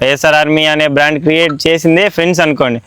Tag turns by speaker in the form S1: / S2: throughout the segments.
S1: YSR army అనే brand create చేసిందే friends అనుకోండి.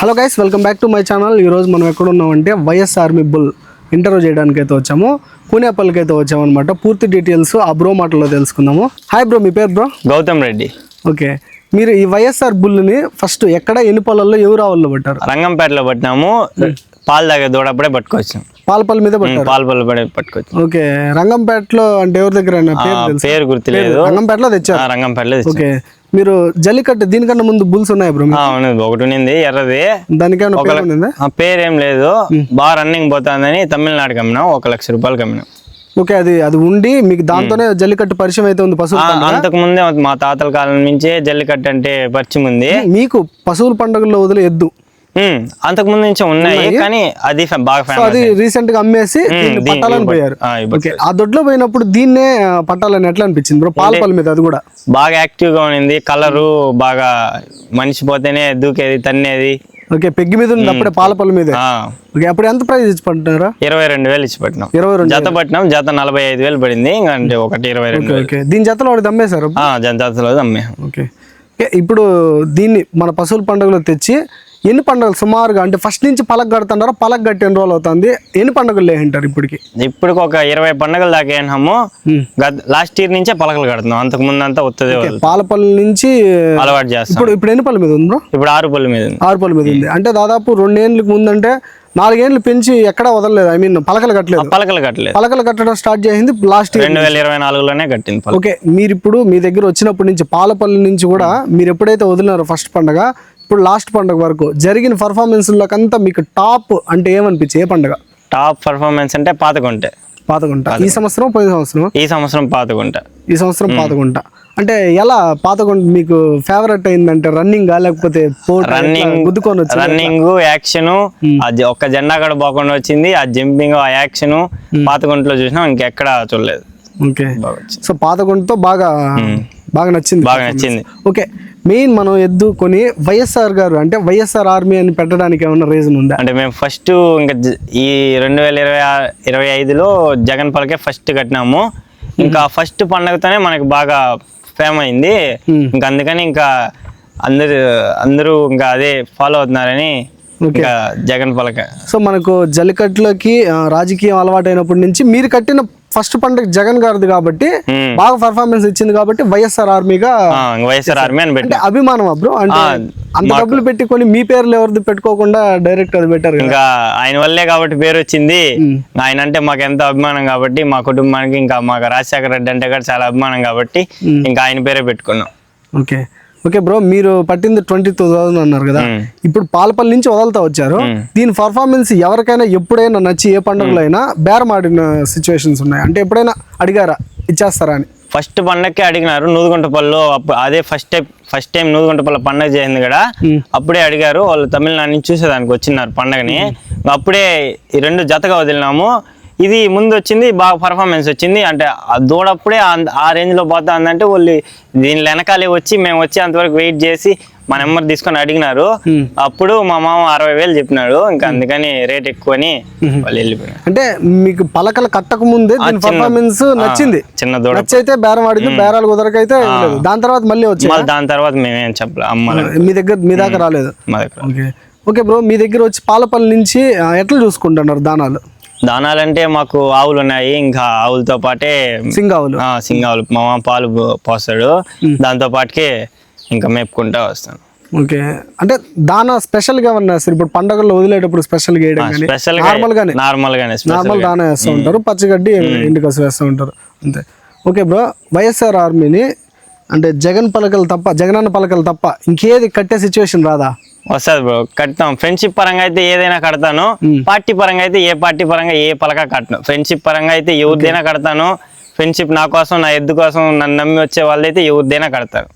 S2: Hello guys welcome back to my channel. ఈరోజు మనం ఎక్కడ ఉన్నామంటే వైఎస్ ఆర్మీ బుల్. ఇంటర్వ్యూ చేయడానికి అయితే వచ్చాము. కూనేపల్లికి అయితే వచ్చాము అనమాట పూర్తి డీటెయిల్స్ ఆ బ్రో మాటలో తెలుసుకుందాము. హాయ్ బ్రో మీ పేరు బ్రో
S1: గౌతమ్ రెడ్డి.
S2: ఓకే మీరు ఈ వైఎస్ఆర్ బుల్ని ఫస్ట్ ఎక్కడ ఎన్ని పొలాల్లో ఎవరు ఆవుల్లో పట్టారు?
S1: రంగంపేటలో పట్టినాము. పాలు తాగే దూడప్పుడే పట్టుకొచ్చాం.
S2: పాలపల్లి మీద పట్టారు?
S1: పాలు పళ్ళు పడే పట్టుకొచ్చాం.
S2: ఓకే రంగంపేటలో అంటే ఎవరి దగ్గర పేరు
S1: గుర్తులేదు.
S2: రంగంపేటలో తెచ్చారు.
S1: రంగంపేటలో.
S2: ఓకే మీరు జల్లికట్టు దీనికన్నా ముందు బుల్స్ ఉన్నాయి బ్రో
S1: అవును ఒకటి ఉన్నింది ఎర్రది.
S2: దానికేమైనా పేరు ఉందా
S1: లేదు. బాగా రన్నింగ్ పోతుందని తమిళనాడుకి అమ్మినాం. ఒక లక్ష రూపాయలకి అమ్మినాం.
S2: ఓకే అది అది ఉండి మీకు దాంతోనే జల్లికట్టు పరిచయం అయితే ఉంది పశువుల.
S1: అంతకు ముందే మా తాతల కాలం నుంచే జల్లికట్టు అంటే పరిచయం ఉంది.
S2: మీకు పశువుల పండుగల్లో వదిలే ఎద్దు.
S1: ఉమ్, అంతకు ముందు నుంచే ఉన్నాయి కానీ అది బాగా
S2: అది రీసెంట్గా అమ్మేసి పట్టాలని పోయారు.
S1: ఆ, ఇవ్వ-
S2: ఓకే ఆ దొడ్లో పోయినప్పుడు దీన్నే పట్టాలని ఎట్లా అనిపించింది బ్రో? పాలపల్లి మీద అది కూడా.
S1: బాగా యాక్టివ్గా ఉన్నింది కలరు బాగా మనిషి పోతేనే దూకేది తన్నేది.
S2: ఓకే పెగ్గి మీద ఉంది అప్పుడే పాలపల్లి మీద. ఓకే అప్పుడు ఎంత ప్రైస్ ఇచ్చి పట్టారా
S1: ఇరవై రెండు వేలు ఇచ్చి పట్టినాం.
S2: ఇరవై రెండు
S1: జత పట్టినాం జత నలభై ఐదు వేలు పడింది అంటే ఒకటి ఇరవై రెండు
S2: ఓకే దీని జతలో వాడికి అమ్మేశారు
S1: జతలో అమ్మాం
S2: ఓకే, ఇప్పుడు దీన్ని మన పశువుల పండుగలో తెచ్చి ఎన్ని పండుగలు సుమారుగా అంటే ఫస్ట్ నుంచి పలక కడుతున్నారా పలక కట్టి ఎన్ని రోజులు అవుతుంది? ఎన్ని పండుగలు లేంటారు ఇప్పటికి?
S1: ఇప్పుడు ఒక ఇరవై పండుగల దాకా గత లాస్ట్ ఇయర్ నుంచే పలకలు కడుతున్నాం. అంతకు ముందు అంతా వస్తుంది
S2: పాలపల్లి నుంచి
S1: అలవాటు చేస్తాం.
S2: ఇప్పుడు ఇప్పుడు ఎన్ని పళ్ళ మీద ఉంది బ్రో?
S1: ఇప్పుడు ఆరు పళ్ళు మీద ఉంది.
S2: ఆరు పళ్ళ మీద ఉంది. అంటే దాదాపు రెండేళ్ళకి ముందంటే నాలుగేళ్ళు పెంచి ఎక్కడా వదలలేదు. ఐ మీన్ పలకలు కట్టలేదు.
S1: పలకలు కట్టలేదు.
S2: పలకలు కట్టడం స్టార్ట్ చేసింది లాస్ట్
S1: రెండు వేల ఇరవై నాలుగులోనే కట్టింది
S2: ఓకే మీరు ఇప్పుడు మీ దగ్గర వచ్చినప్పటి నుంచి పాలపల్లి నుంచి కూడా మీరు ఎప్పుడైతే వదిలినారో ఫస్ట్ పండగ ఇప్పుడు లాస్ట్ పండగ వరకు జరిగిన పర్ఫార్మెన్స్లకంతా మీకు టాప్ అంటే ఏమనిపించి ఏ పండగ?
S1: టాప్ పర్ఫార్మెన్స్ అంటే పాతగుంటే.
S2: పాతగుంట. ఈ సంవత్సరం పోయిన సంవత్సరం?
S1: ఈ సంవత్సరం పాతగుంట.
S2: ఈ సంవత్సరం పాతగుంట. అంటే ఎలా పాతగుంట మీకు ఫేవరెట్ అయిందంటే రన్నింగ్ లేకపోతే
S1: రన్నింగ్
S2: గుద్దుకొని వచ్చి
S1: రన్నింగ్ యాక్షన్ అది ఒక్క జెండా కూడా పోకుండా వచ్చింది. ఆ జంపింగ్ ఆ యాక్షన్ పాతగుంటలో చూసినాం ఇంకెక్కడ చూడలేదు.
S2: ఓకే. సో పాతగుంటతో బాగా బాగా నచ్చింది
S1: బాగా నచ్చింది.
S2: ఓకే. మెయిన్ మనం ఎద్దు కొని వైఎస్ఆర్ గారు అంటే వైఎస్ఆర్ ఆర్మీ అని పెట్టడానికి ఏమన్నా రీజన్ ఉందా?
S1: అంటే మేము ఫస్ట్ ఇంకా ఈ రెండు వేల ఇరవై ఇరవై ఐదులో జగన్ పలకే ఫస్ట్ కట్టినాము. ఇంకా ఫస్ట్ పండగతోనే మనకి బాగా ఫేమ్ అయింది. ఇంకా అందుకని ఇంకా అందరు అందరూ ఇంకా అదే ఫాలో అవుతున్నారని జగన్ పలక.
S2: సో మనకు జల్లికట్టులోకి ఆ, రాజకీయం అలవాటైనప్పటి నుంచి మీరు కట్టిన ఫస్ట్ పండుగ జగన్ గారిది కాబట్టి. బాగా పర్ఫార్మెన్స్ ఇచ్చింది కాబట్టి వైఎస్ఆర్ ఆర్మీగా
S1: వైఎస్ఆర్ ఆర్మీ అని పెట్టి
S2: అంటే అభిమానం బ్రో అంటే అంత డబ్బులు పెట్టుకొని మీ పేర్లు ఎవరిది పెట్టుకోకుండా డైరెక్ట్ అది పెట్టారు
S1: ఇంకా ఆయన వల్లే కాబట్టి పేరు వచ్చింది. ఆయన అంటే మాకు ఎంతో అభిమానం కాబట్టి మా కుటుంబానికి ఇంకా మాకు రాజశేఖర రెడ్డి అంటే కూడా చాలా అభిమానం కాబట్టి ఇంకా ఆయన పేరే పెట్టుకున్నాం.
S2: ఓకే. ఓకే బ్రో మీరు పట్టింది ట్వంటీ టూ థౌసండ్ అన్నారు కదా. ఇప్పుడు పాలపల్లి నుంచి వదలుతా వచ్చారు. దీని పర్ఫార్మెన్స్ ఎవరికైనా ఎప్పుడైనా నచ్చి ఏ పండుగలో అయినా బేరం ఆడిన సిచ్యువేషన్స్ ఉన్నాయి. అంటే ఎప్పుడైనా అడిగారా? ఇచ్చేస్తారా అని?
S1: ఫస్ట్ పండగకే అడిగినారు. నూదుగుంటపల్లిలో అప్పుడు అదే first time first time Nudugantapalli పండగ చేసింది కదా. అప్పుడే అడిగారు. వాళ్ళు తమిళనాడు నుంచి చూసేదానికి వచ్చినారు పండగని. అప్పుడే ఈ రెండు జతగా వదిలినాము. ఇది ముందు వచ్చింది బాగా పర్ఫార్మెన్స్ వచ్చింది. అంటే ఆ దూడప్పుడే ఆ- ఆ రేంజ్లో పోతా ఉందంటే వాళ్ళు దీని వెనకాలే వచ్చి మేము వచ్చి అంతవరకు వెయిట్ చేసి మా నెంబర్ తీసుకొని అడిగినారు. అప్పుడు మా మామ అరవై వేలు చెప్పినాడు. ఇంకా అందుకని రేట్ ఎక్కువని వాళ్ళు వెళ్ళిపోయినారు.
S2: అంటే మీకు పలకలు కట్టక ముందే దీని పర్ఫార్మెన్స్ నచ్చింది.
S1: చిన్న దూడ
S2: నచ్చైతే బేరం ఆడింది బేరాలు కుదరకైతే దాని తర్వాత మళ్ళీ వచ్చి
S1: దాని తర్వాత మేమేం చెప్పలే. అమ్మాలి
S2: మీ దగ్గర మీ దాకా రాలేదు.
S1: మా దగ్గర.
S2: ఓకే. బ్రో మీ దగ్గర వచ్చి పాలపల్లి నుంచి ఎట్లా చూసుకుంటున్నారు దానాలు?
S1: దానాలంటే మాకు ఆవులు ఉన్నాయి ఇంకా ఆవులతో పాటే
S2: సింగావులు.
S1: సింగావులు. మా మామ పాలు పోస్తాడు. దాంతో పాటుకే ఇంకా మేపుకుంటా వస్తాను
S2: ఓకే. అంటే దానా స్పెషల్గా ఉన్నా సార్ ఇప్పుడు పండగల్లో వదిలేటప్పుడు
S1: స్పెషల్గా
S2: నార్మల్ గానే
S1: నార్మల్ గానే
S2: నార్మల్ దానా వేస్తూ ఉంటారు పచ్చిగడ్డి ఇంటికి వేస్తూ ఉంటారు అంతే. ఓకే బ్రో వైఎస్ఆర్ ఆర్మీని అంటే జగన్ పలకలు తప్ప జగనన్న పలకలు తప్ప ఇంకేది కట్టే సిచ్యువేషన్ రాదా?
S1: వస్తుంది బ్రో కడతాం. ఫ్రెండ్షిప్ పరంగా అయితే ఏదైనా కడతాను. పార్టీ పరంగా అయితే ఏ పార్టీ పరంగా ఏ పలక కట్టను. ఫ్రెండ్షిప్ పరంగా అయితే ఎవరిదైనా కడతాను. ఫ్రెండ్షిప్ నా కోసం నా ఎద్దు కోసం నన్ను నమ్మి వచ్చే వాళ్ళైతే ఎవరిదైనా కడతారు.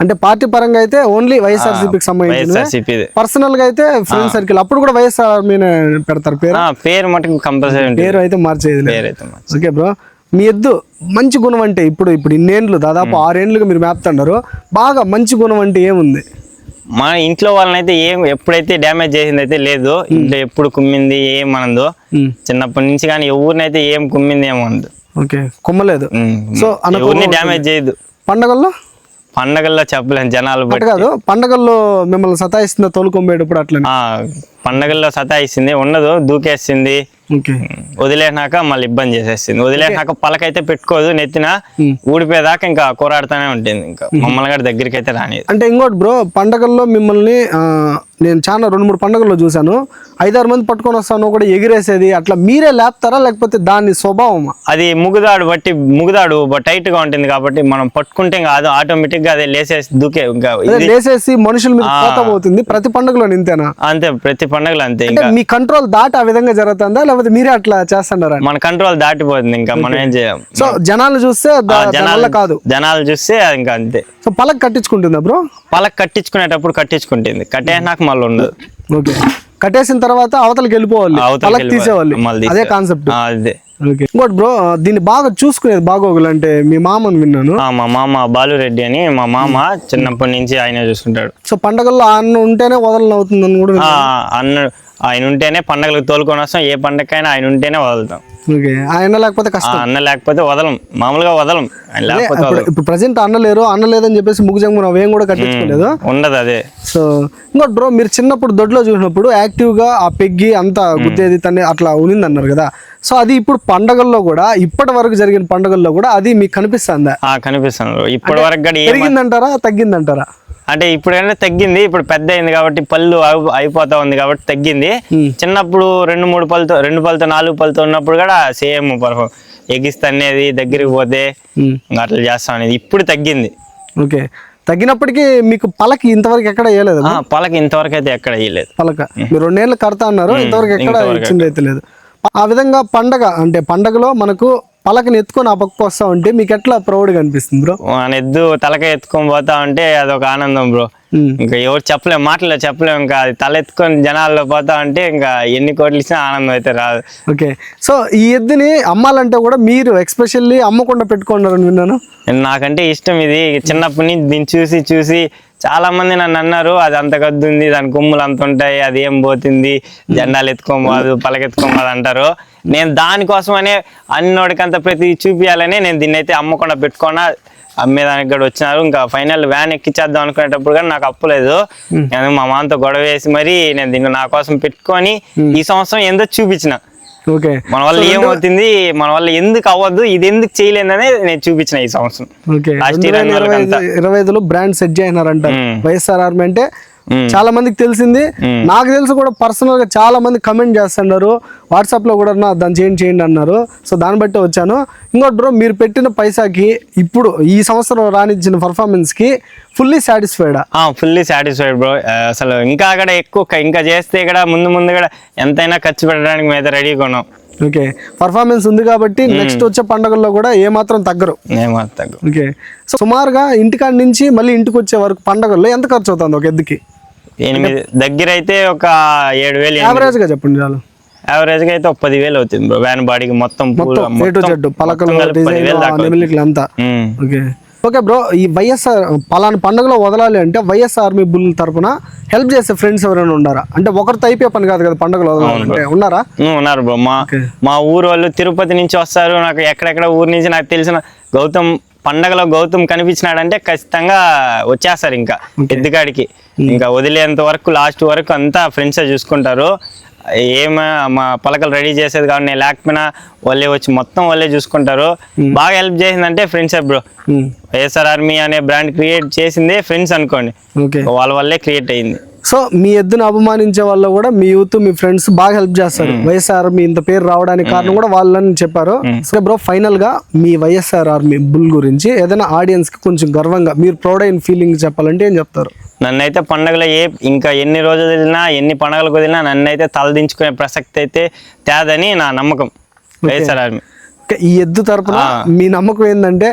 S2: అంటే పార్టీ పరంగా అయితే ఓన్లీ వైఎస్ఆర్సీపీకి సంబంధించి పర్సనల్గా అయితే ఫ్రెండ్ సర్కిల్ అప్పుడు కూడా వైఎస్ఆర్ మీద పెడతారు పేరు?
S1: పేరు మటుకు కంపల్సరీ
S2: పేరు అయితే మార్చేది
S1: అయితే
S2: ఓకే బ్రో మీ ఎద్దు మంచి గుణం అంటే ఇప్పుడు ఇప్పుడు ఇన్నేండ్లు దాదాపు ఆరేండ్లుగా మీరు మేపుతున్నారు బాగా మంచి గుణం అంటే ఏముంది?
S1: మా ఇంట్లో వాళ్ళనైతే ఏం ఎప్పుడైతే డ్యామేజ్ చేసింది అయితే లేదు ఇంట్లో ఎప్పుడు కుమ్మింది ఏం మనదు
S2: మ్మ్.
S1: చిన్నప్పటి నుంచి కానీ ఎవరినైతే ఏం కుమ్మింది ఏం అనదు
S2: ఓకే. కొమ్మలేదు. సో
S1: ఎవరిని డ్యామేజ్ చేయదు.
S2: పండగల్లో?
S1: పండగల్లో చెప్పలేం జనాలు బట్టి
S2: కాదు. పండగల్లో మిమ్మల్ని సతాయిస్తుందా తోలుకొమ్మేటప్పుడు అట్లా
S1: పండగల్లో సతాయిస్తుంది ఉండదు దూకేస్తుంది. వదిలేనాక మళ్ళీ ఇబ్బంది చేసేస్తుంది. వదిలేనాక పలకైతే పెట్టుకోదు నెత్తిన. ఊడిపోయేదాకా ఇంకా కోరాడుతూనే ఉంటుంది ఇంకా. మమ్మల్ని కూడా దగ్గరికి అయితే రానిది
S2: అంటే ఇంకోటి బ్రో పండగల్లో మిమ్మల్ని ఆ, నేను చాలా రెండు మూడు పండుగల్లో చూశాను. ఐదారు మంది పట్టుకొని వస్తాను కూడా ఎగిరేసేది అట్లా మీరే లేపుతారా? లేకపోతే దాని స్వభావమా?
S1: అది ముగుదాడు బట్టి ముగుదాడు టైట్గా ఉంటుంది కాబట్టి మనం పట్టుకుంటే ఇంకా అది ఆటోమేటిక్గా అది లేసేసి దూకే ఇంకా
S2: అదే
S1: ఇది
S2: లేసేసి మనుషుల మీద కోత పోతుంది ప్రతి పండుగలో నింతేనా
S1: అంతే ప్రతి పండగలు అంతే ఇంకా.
S2: మీ కంట్రోల్ దాటి ఆ విధంగా జరుగుతుందా? లేకపోతే మీరే అట్లా చేస్తున్నారా?
S1: మన కంట్రోల్ దాటిపోతుంది ఇంకా మనం ఏం చేయం.
S2: సో జనాలు చూస్తే
S1: జనాలు
S2: కాదు.
S1: జనాలు చూస్తే ఇంకా అంతే.
S2: సో పలక కట్టించుకుంటుందా బ్రో
S1: పలక కట్టించుకునేటప్పుడు కట్టించుకుంటుంది. కట్టేసినాక మళ్ళీ ఉండదు.
S2: ఓకే. కట్టేసిన తర్వాత అవతలకి వెళ్ళిపోవాలి.
S1: అవతలకి మళ్ళీ
S2: అదే కాన్సెప్ట్
S1: అదే.
S2: ఇంకోటి బ్రో దీన్ని బాగా చూసుకునేది బాగోగులు అంటే మీ మామని విన్నాను.
S1: ఆ, మా మామ బాలురెడ్డి అని మా మామ చిన్నప్పటి నుంచి ఆయన చూసుకుంటాడు.
S2: సో పండగల్లో అన్న ఉంటేనే వదలని అవుతుందని కూడా.
S1: అన్న ఆయన ఉంటేనే పండగలకు తోలుకొని వస్తాం. ఏ పండగకైనా ఆయన ఉంటేనే వదులుతాం.
S2: ఓకే. ఆయన లేకపోతే కష్టం.
S1: అన్న లేకపోతే వదలం. మామూలుగా వదలం. ఆయన లేకపోతే వదలం.
S2: ఇప్పుడు ప్రజెంట్ అన్న లేరు అన్న లేదని చెప్పేసి ముగ్గుజంగు అవేం కూడా కట్టించుకోలేదు.
S1: ఉండదు అదే.
S2: సో ఇంకోటి బ్రో మీరు చిన్నప్పుడు దొడ్లో చూసినప్పుడు యాక్టివ్గా ఆ పెగ్గి అంతా గుద్దేది తన్ని అట్లా ఉనింది అన్నారు కదా. సో అది ఇప్పుడు పండగల్లో కూడా ఇప్పటి వరకు జరిగిన పండగల్లో కూడా అది మీకు కనిపిస్తుందా?
S1: ఆ కనిపిస్తుంది ఇప్పటి వరకు కూడా ఏం
S2: పెరిగిందంటారా తగ్గిందంటారా?
S1: అంటే ఇప్పుడైనా తగ్గింది ఇప్పుడు పెద్ద అయింది కాబట్టి పళ్ళు అయి- అయిపోతా ఉంది కాబట్టి తగ్గింది. చిన్నప్పుడు రెండు మూడు పళ్ళతో రెండు పళ్ళతో నాలుగు పళ్ళతో ఉన్నప్పుడు కూడా సేమ్ పర్ఫామ్ ఎగిస్తే అనేది దగ్గరికి పోతే అట్లా చేస్తాం అనేది. ఇప్పుడు తగ్గింది.
S2: ఓకే. తగ్గినప్పటికీ మీకు పలకి ఇంతవరకు ఎక్కడ వేయలేదు
S1: పలక ఇంతవరకు అయితే ఎక్కడ ఇయ్యలేదు
S2: పలక. మీరు రెండేళ్ళు కడతా అన్నారు ఇంతవరకు ఎక్కడ ఇచ్చింది అయితే లేదు. ఆ విధంగా పండగ అంటే పండగలో మనకు పలకని ఎత్తుకొని ఆ పక్క వస్తా ఉంటే మీకు ఎట్లా ప్రౌడ్గా అనిపిస్తుంది బ్రో?
S1: మన ఎద్దు తలక ఎత్తుకొని పోతా ఉంటే అదొక ఆనందం బ్రో. ఇంకా ఎవరు చెప్పలేం మాటలో చెప్పలేం ఇంకా అది తల ఎత్తుకొని జనాల్లో పోతా ఉంటే ఇంకా ఎన్ని కోట్లు ఇచ్చినా ఆనందం అయితే రాదు.
S2: ఓకే. సో ఈ ఎద్దుని అమ్మాలంటే కూడా మీరు ఎక్స్పెషల్లీ అమ్మకుండా పెట్టుకున్నారని విన్నాను.
S1: నాకంటే ఇష్టం ఇది. చిన్నప్పటి నుంచి దీన్ని చూసి చూసి చాలా మంది నన్ను అన్నారు అది అంత గద్దు ఉంది దాని కొమ్ములు అంత ఉంటాయి అది ఏం పోతుంది జెండాలు ఎత్తుకోమాదు పలకెత్తుకోమాదు అంటారు. నేను దానికోసమనే అన్నోడికంత ప్రతి చూపించాలని నేను దీన్ని అయితే అమ్మకుండా పెట్టుకున్నా అమ్మేదానికి కూడా వచ్చినారు. ఇంకా ఫైనల్ వ్యాన్ ఎక్కిచ్చేద్దాం అనుకునేటప్పుడు కానీ నాకు అప్పులేదు నేను మా మామతో గొడవ వేసి మరి నేను దీన్ని నా కోసం పెట్టుకొని ఈ సంవత్సరం ఏందో చూపించిన.
S2: ఓకే
S1: మన వల్ల ఏమవుతుంది? మన వల్ల ఎందుకు అవ్వద్దు? ఇది ఎందుకు చేయలేదని నేను చూపించిన ఈ సంవత్సరం.
S2: ఇరవై ఐదులో బ్రాండ్ సెట్ చేయనారంట
S1: మ్మ్.
S2: వైఎస్ఆర్ ఆర్మీ అంటే. చాలా మందికి తెలిసింది. నాకు తెలిసి కూడా పర్సనల్గా చాలా మంది కమెంట్ చేస్తున్నారు వాట్సాప్లో కూడా నా దాన్ని చేయండి చేయండి అన్నారు. సో దాన్ని బట్టి వచ్చాను. ఇంకోటి బ్రో మీరు పెట్టిన పైసాకి ఇప్పుడు ఈ సంవత్సరం రానిచ్చిన పర్ఫార్మెన్స్కి ఫుల్లీ సాటిస్ఫైడా
S1: ఫుల్లీ సాటిస్ఫైడ్ బ్రో అసలు ఇంకా కూడా ఎక్కువ ఇంకా చేస్తే కూడా ముందు ముందు కూడా ఎంతైనా ఖర్చు పెట్టడానికి మీద రెడీగా ఉన్నాం
S2: ఓకే. పర్ఫార్మెన్స్ ఉంది కాబట్టి నెక్స్ట్ వచ్చే పండుగల్లో కూడా ఏ మాత్రం తగ్గరు.
S1: ఏమో తగ్గు
S2: ఓకే. సో సుమారుగా ఇంటికాడ నుంచి మళ్ళీ ఇంటికి వచ్చే వరకు పండగల్లో ఎంత ఖర్చు అవుతుంది ఒక ఎద్దుకి?
S1: ఎనిమిది దగ్గర అయితే ఒక ఏడు వేలు
S2: యావరేజ్గా చెప్పండి చాలు.
S1: యావరేజ్గా అయితే ఒక పదివేలు అవుతుంది బ్రో. వ్యాన్ బాడీకి మొత్తం
S2: మొత్తం పలకలు అంతా. ఓకే. ఓకే బ్రో ఈ వైఎస్ఆర్ పలానా పండుగలో వదలాలి అంటే వైఎస్ఆర్ ఆర్మీ బుల్ తరపున హెల్ప్ చేసే ఫ్రెండ్స్ ఎవరైనా ఉన్నారా? అంటే ఒకరితో అయిపోయే పని కాదు కదా పండుగలో వదలాలంటే ఉన్నారా?
S1: ఉన్నారు బ్రో. మా. మా ఊరు వాళ్ళు తిరుపతి నుంచి వస్తారు. నాకు ఎక్కడెక్కడ ఊరు నుంచి నాకు తెలిసిన గౌతమ్ పండగలో గౌతమ్ కనిపించినాడంటే ఖచ్చితంగా వచ్చేస్తారు ఇంకా ఎద్దుగాడికి. ఇంకా వదిలేంత వరకు లాస్ట్ వరకు అంతా ఫ్రెండ్సే చూసుకుంటారు. ఏమ మా పలకలు రెడీ చేసేది కాబట్టి నేను లేకపోయినా వాళ్ళే వచ్చి మొత్తం వాళ్ళే చూసుకుంటారు. బాగా హెల్ప్ చేసిందంటే ఫ్రెండ్సే బ్రో వైఎస్ఆర్ ఆర్మీ అనే బ్రాండ్ క్రియేట్ చేసిందే ఫ్రెండ్స్ అనుకోండి. వాళ్ళ వల్లే క్రియేట్ అయింది.
S2: సో మీ ఎద్దును అభిమానించే వాళ్ళు కూడా మీ యూత్ మీ ఫ్రెండ్స్ బాగా హెల్ప్ చేస్తారు. వైఎస్ఆర్ ఆర్మీ ఇంత పేరు రావడానికి కారణం కూడా వాళ్ళని చెప్పారు. సరే బ్రో ఫైనల్గా మీ వైఎస్ఆర్ ఆర్మీ బుల్ గురించి ఏదైనా ఆడియన్స్కి కొంచెం గర్వంగా మీరు ప్రౌడ్ అయిన ఫీలింగ్ చెప్పాలంటే ఏం చెప్తారు?
S1: నన్నైతే పండగలో ఏ ఇంకా ఎన్ని రోజులు వదిలినా ఎన్ని పండగలకు వదిలినా నన్నైతే తలదించుకునే ప్రసక్తి అయితే తేదని నా నమ్మకం వైఎస్ఆర్ ఆర్మీ.
S2: ఈ ఎద్దు తరపున మీ నమ్మకం ఏంటంటే.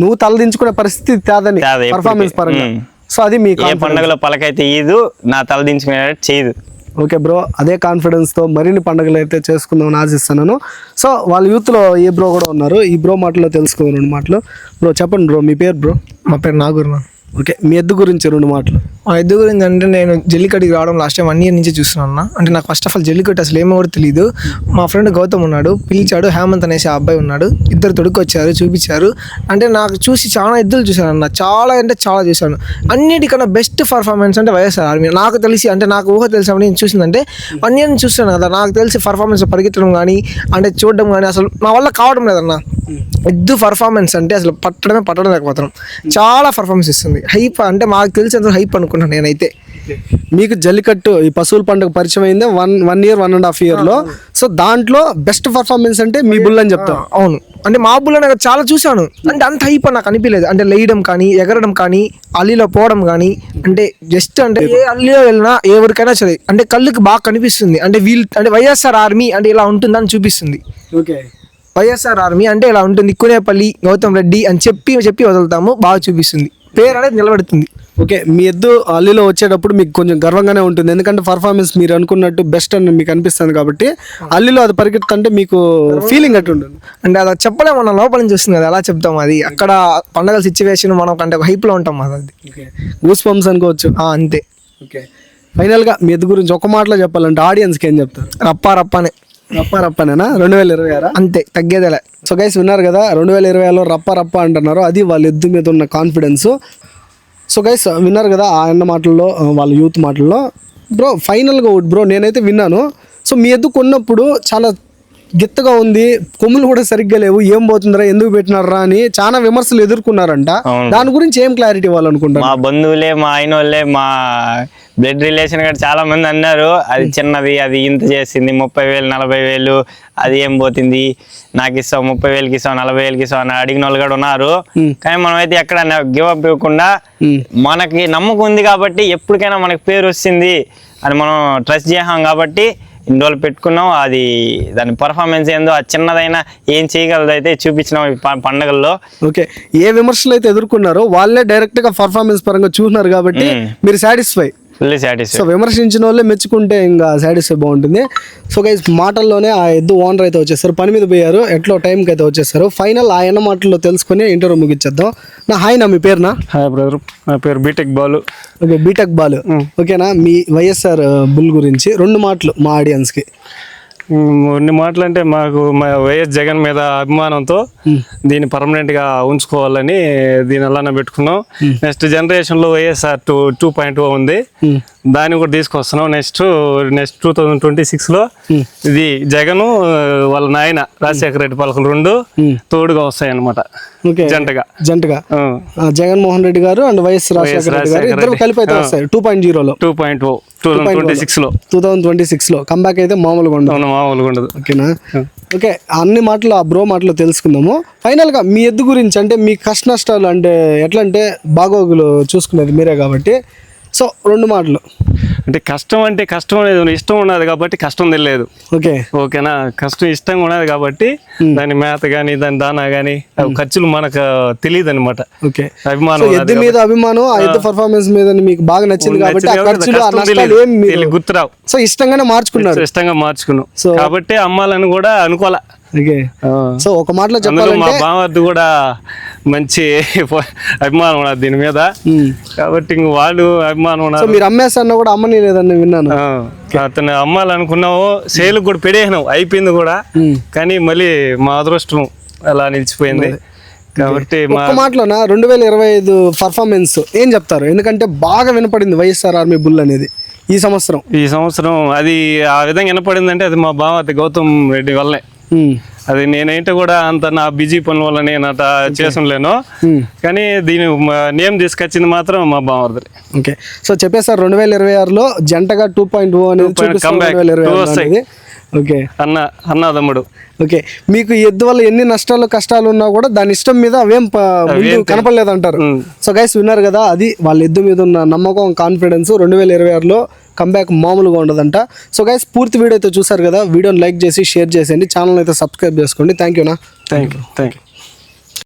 S2: నువ్వు తలదించుకునే పరిస్థితి తేదని. పర్ఫార్మెన్స్ పరంగా. సో అది మీ
S1: ఏ పండుగలో పలకైతే ఈదు నా తల చేయదు.
S2: ఓకే బ్రో అదే కాన్ఫిడెన్స్తో మరిన్ని పండుగలు అయితే చేసుకుందామని ఆశిస్తున్నాను. సో వాళ్ళ యూత్లో ఏ బ్రో కూడా ఉన్నారు? ఈ బ్రో మాటలో తెలుసుకుందాం రెండు మాటలు. బ్రో చెప్పండి బ్రో మీ పేరు బ్రో?
S3: మా పేరు నాగూర్నా
S2: ఓకే మీ ఎద్దు గురించి రెండు మాటలు.
S3: మా ఎద్దు గురించి అంటే నేను జల్లికట్టుకి రావడం లాస్ట్ టైం వన్ ఇయర్ నుంచి చూస్తున్నాను అన్న. అంటే నాకు ఫస్ట్ ఆఫ్ ఆల్ జల్లికట్టు అసలు ఏమో కూడా తెలియదు మా ఫ్రెండ్ గౌతమ్ ఉన్నాడు పిలిచాడు హేమంత్ అనేసి ఆ అబ్బాయి ఉన్నాడు. ఇద్దరు తొడుకొచ్చారు చూపించారు. అంటే నాకు చూసి చాలా ఎద్దులు చూశాను అన్న. చాలా అంటే చాలా చూశాను. అన్నిటికన్నా బెస్ట్ పర్ఫార్మెన్స్ అంటే వైఎస్ఆర్ ఆర్మీ. నాకు తెలిసి అంటే నాకు ఊహ తెలిసినప్పుడు నేను చూసిందంటే వన్ ఇయర్ నుంచి చూస్తాను కదా. నాకు తెలిసి పర్ఫార్మెన్స్ పరిగెత్తడం కానీ అంటే చూడడం కానీ అసలు నా వల్ల కావడం లేదన్న. ఎద్దు పర్ఫార్మెన్స్ అంటే అసలు పట్టడమే పట్టడం లేకపోతున్నాం చాలా పర్ఫార్మెన్స్ ఇస్తుంది. హైప్ అంటే మాకు తెలిసినంత హైప్ అనుకున్నాను నేనైతే.
S2: మీకు జల్లికట్టు ఈ పశువుల పండుగ పరిచయం అయింది one one year one and half ఇయర్లో. సో దాంట్లో బెస్ట్ పర్ఫార్మెన్స్ అంటే మీ బుల్ అని చెప్తాం.
S3: అవును. అంటే మా బుల్లో నాకు చాలా చూశాను. అంటే అంత హైప్ నాకు అనిపించలేదు. అంటే లేయడం కానీ ఎగరడం కానీ అల్లీలో పోవడం కానీ అంటే జస్ట్ అంటే ఏ అల్లీలో వెళ్ళినా ఎవరికైనా సరే అంటే కళ్ళుకి బాగా కనిపిస్తుంది. అంటే వీళ్ళు అంటే వైఎస్ఆర్ ఆర్మీ అంటే ఇలా ఉంటుందని చూపిస్తుంది.
S2: ఓకే.
S3: వైఎస్ఆర్ ఆర్మీ అంటే ఇలా ఉంటుంది కునేపల్లి గౌతమ్ రెడ్డి అని చెప్పి చెప్పి వదులుతాము బాగా చూపిస్తుంది. పేరు అనేది నిలబెడుతుంది.
S2: ఓకే మీ ఎద్దు అల్లీలో వచ్చేటప్పుడు మీకు కొంచెం గర్వంగానే ఉంటుంది. ఎందుకంటే పర్ఫార్మెన్స్ మీరు అనుకున్నట్టు బెస్ట్ అని మీకు అనిపిస్తుంది కాబట్టి అల్లీలో అది పరిగెత్తుంటే మీకు ఫీలింగ్ అట్టు ఉంటుంది.
S3: అంటే అలా చెప్పలేము మనం లోపల నుంచి వస్తుంది కదా ఎలా చెప్తాం అది. అక్కడ పండగల సిచ్యువేషన్ మనం అంటే హైప్లో ఉంటాం అది అది
S2: గూస్ పంప్స్ అనుకోవచ్చు
S3: అంతే.
S2: ఓకే ఫైనల్గా మీ ఎద్దు గురించి ఒక మాటలో చెప్పాలంటే ఆడియన్స్కి ఏం చెప్తారు?
S3: రప్పా రప్పానే
S2: రప్ప రప్పనేనా? రెండు వేల ఇరవై ఆరా?
S3: అంతే తగ్గేదేలే.
S2: సో గైస్ విన్నారు కదా రెండు వేల ఇరవైలో రప్ప రప్ప అంటున్నారు. అది వాళ్ళ ఎద్దు మీద ఉన్న కాన్ఫిడెన్స్ సో గైస్ విన్నారు కదా ఆ అన్న మాటల్లో వాళ్ళ యూత్ మాటల్లో. బ్రో ఫైనల్గా బ్రో నేనైతే విన్నాను. సో మీ ఎద్దు కొన్నప్పుడు చాలా గిత్తగా ఉంది కొమ్ములు కూడా సరిగ్గా లేవు ఏం పోతుందిరా ఎందుకు పెట్టినారా అని చాలా విమర్శలు ఎదుర్కొన్నారంట. దాని గురించి ఏం క్లారిటీ ఇవ్వాలనుకుంటారు
S1: మా బంధువులే మా ఆయన వాళ్ళే మా బ్లడ్ రిలేషన్ కూడా చాలా మంది అన్నారు. అది చిన్నది అది ఇంత చేసింది ముప్పై వేలు నలభై వేలు అది ఏం పోతుంది? నాకు ఇస్తావు ముప్పై వేలకి ఇస్తావు నలభై వేలకి ఇస్తావు అని అడిగిన వాళ్ళు కూడా ఉన్నారు. కానీ మనం అయితే ఎక్కడ గివ్ అప్ ఇవ్వకుండా మనకి నమ్మకం ఉంది కాబట్టి ఎప్పటికైనా మనకి పేరు వస్తుంది అని మనం ట్రస్ట్ చేసాం కాబట్టి ఇన్ని రోజులు పెట్టుకున్నాం అది దాని పర్ఫార్మెన్స్ ఏందో అది చిన్నదైనా ఏం చేయగలదు అయితే చూపించినాం ఈ ప- పండగల్లో.
S2: ఓకే. ఏ విమర్శలు అయితే ఎదుర్కొన్నారో వాళ్ళే డైరెక్ట్గా పర్ఫార్మెన్స్ పరంగా చూసినారు కాబట్టి మీరు సాటిస్ఫై
S1: ఫుల్లీ సాటిస్ఫై
S2: సో విమర్శించిన వాళ్ళే మెచ్చుకుంటే ఇంకా సాటిస్ఫై బాగుంటుంది. సో గైస్ మాటల్లోనే ఆ ఎద్దు ఓనర్ అయితే వచ్చేస్తారు పని మీద పోయారు. ఎట్లో టైంకి అయితే వచ్చేస్తారు ఫైనల్ ఆయన మాటల్లో తెలుసుకొని ఇంటర్వ్యూ ముగించేద్దాం. నా హాయ్ నా మీ పేరునా
S4: హాయ్ బ్రదర్ నా పేరు BTech Balu
S2: okay BTech Balu ఓకేనా మీ వైఎస్ఆర్ బుల్ గురించి రెండు మాటలు మా ఆడియన్స్కి
S4: కొన్ని మాటలు అంటే మాకు మా వైఎస్ జగన్ మీద అభిమానంతో దీన్ని పర్మనెంట్గా ఉంచుకోవాలని దీని అలానే పెట్టుకున్నాం. నెక్స్ట్ జనరేషన్లో వైఎస్ఆర్ టూ టూ పాయింట్ ఉంది. దాన్ని కూడా తీసుకొస్తున్నాం. Next next two thousand twenty సిక్స్లో ఇది జగన్ వాళ్ళ నాయన రాజశేఖర రెడ్డి పలకలు రెండు తోడుగా వస్తాయి అనమాట
S2: ఓకే.
S4: జంటగా.
S2: జంటగా. జగన్మోహన్ రెడ్డి గారు అండ్ వైఎస్ రాజశేఖర రెడ్డి గారు ఇద్దరు కలిపి అయితే వస్తాయి. టూ పాయింట్ జీరోలో
S4: two point two thousand twenty సిక్స్లో.
S2: టూ థౌసండ్ ట్వంటీ సిక్స్లో కంబ్యాక్ అయితే మామూలుగా ఉండదు.
S4: మామూలుగా ఉండదు.
S2: ఓకేనా? ఓకే అన్ని మాటలు ఆ బ్రో మాటలు తెలుసుకుందాము. ఫైనల్గా మీ ఎద్దు గురించి అంటే మీ కష్ట నష్టాలు అంటే ఎట్లా అంటే బాగోగులు చూసుకునేది మీరే కాబట్టి సో రెండు మాటలు.
S4: అంటే కష్టం అంటే కష్టం అనేది ఇష్టం ఉన్నది కాబట్టి కష్టం తెలియదు
S2: ఓకే.
S4: ఓకేనా? కష్టం ఇష్టంగా ఉన్నది కాబట్టి దాని మేత కానీ దాని దానా కానీ ఖర్చులు మనకు తెలియదు అనమాట
S2: ఓకే.
S4: అభిమానం
S2: ఎద్దు మీద అభిమానం ఆ ఎద్దు పర్ఫార్మెన్స్ మీద మీకు బాగా నచ్చింది కాబట్టి ఆ ఖర్చులు
S4: గుర్తురావు.
S2: సో ఇష్టంగానే మార్చుకున్నారు.
S4: ఇష్టంగా మార్చుకున్నాం కాబట్టి అమ్మాలని కూడా అనుకోలే
S2: ఓకే సో ఒక మాటలో
S4: అందులో మా
S2: చెప్పాలంటే
S4: బామర్ది కూడా మంచి అభిమానం ఉన్నది దీని మీద. కాబట్టి ఇంక వాళ్ళు అభిమానం ఉన్నారు.
S2: మీరు అమ్మేసన్నా కూడా అమ్మని లేదని విన్నాను.
S4: అతను అమ్మాలనుకున్నావు సేలు కూడా పెడేసినావు అయిపోయింది కూడా. కానీ మళ్ళీ మా అదృష్టం అలా నిలిచిపోయింది. కాబట్టి మా
S2: ఒక్క మాటలోనా? రెండు వేల ఇరవై ఐదు పర్ఫార్మెన్స్ ఏం చెప్తారు? ఎందుకంటే బాగా వినపడింది వైఎస్ఆర్ ఆర్మీ బుల్ అనేది ఈ సంవత్సరం.
S4: ఈ సంవత్సరం అది ఆ విధంగా వినపడిందంటే అది మా బామర్ది గౌతమ్ రెడ్డి వల్లనే. అది నేనైతే కూడా అంత నా బిజీ పనుల వల్ల నేను అట్లా చేసలేను కానీ దీని నేమ్ తీసుకొచ్చింది మాత్రం మా బామర్ది
S2: ఓకే. సో చెప్పేసారు రెండు వేల ఇరవై ఆరులో జంటగా టూ పాయింట్ ఓ అనేది ఓకే.
S4: అన్న అన్నదమ్ముడు
S2: ఓకే. మీకు ఎద్దు వల్ల ఎన్ని నష్టాలు కష్టాలు ఉన్నా కూడా దాని ఇష్టం మీద అవేం ప- ముందు కనపడలేదు అంటారు సో గైస్ విన్నారు కదా అది వాళ్ళ ఎద్దు మీద ఉన్న నమ్మకం కాన్ఫిడెన్స్ రెండు వేల ఇరవై ఆరులో కంబ్యాక్ మామూలుగా ఉండదంట. సో గైస్ పూర్తి వీడియో అయితే చూసారు కదా? వీడియోని లైక్ చేసి షేర్ చేసేయండి. ఛానల్ అయితే సబ్స్క్రైబ్ చేసుకోండి. థ్యాంక్ యూనా
S4: థ్యాంక్ యూ థ్యాంక్ యూ